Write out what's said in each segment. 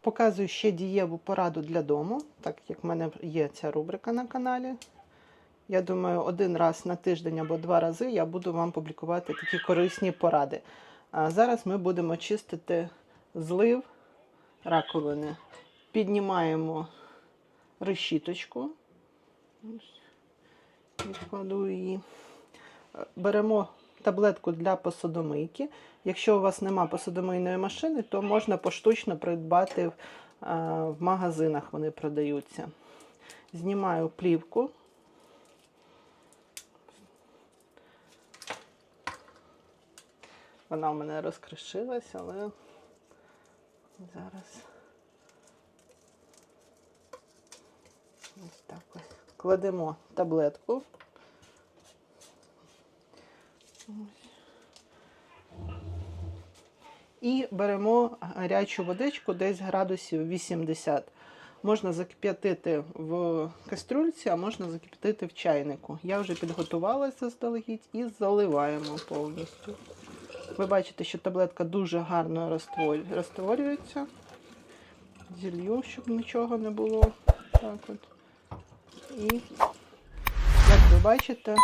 Показую ще дієву пораду для дому, так як в мене є ця рубрика на каналі. Я думаю, один раз на тиждень або два рази я буду вам публікувати такі корисні поради. А зараз ми будемо чистити злив раковини. Піднімаємо решіточку. Відкладу її. Беремо таблетку для посудомийки. Якщо у вас нема посудомийної машини, то можна поштучно придбати в, а, в магазинах, вони продаються. Знімаю плівку. Вона у мене розкришилась, але зараз ось так ось. Кладемо таблетку. І беремо гарячу водичку десь градусів 80. Можна закип'ятити в кастрюльці, а можна закип'ятити в чайнику. Я вже підготувалася заздалегідь і заливаємо повністю. Ви бачите, що таблетка дуже гарно розтворюється. Зілью, щоб нічого не було. Так от. І, як ви бачите,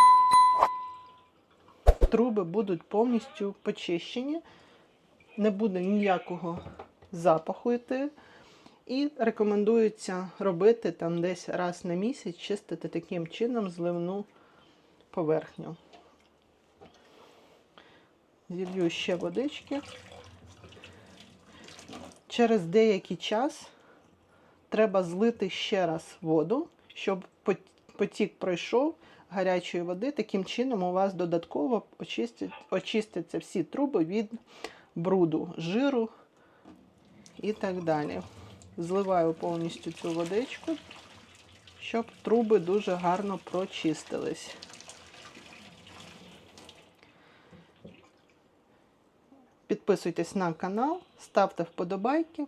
труби будуть повністю почищені не буде ніякого запаху йти. І рекомендується робити там десь раз на місяць, чистити таким чином зливну поверхню. Зілью ще водички. Через деякий час треба злити ще раз воду, щоб потік пройшов гарячої води. Таким чином у вас додатково очистять, очистяться всі труби від бруду, жиру і так далі. Зливаю повністю цю водичку, щоб труби дуже гарно прочистились. Підписуйтесь на канал, ставте вподобайки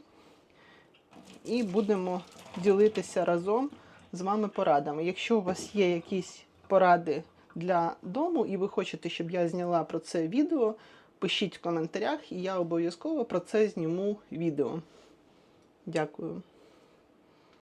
і будемо ділитися разом з вами порадами. Якщо у вас є якісь поради для дому і ви хочете, щоб я зняла про це відео, пишіть в коментарях, і я обов'язково про це зніму відео. Дякую.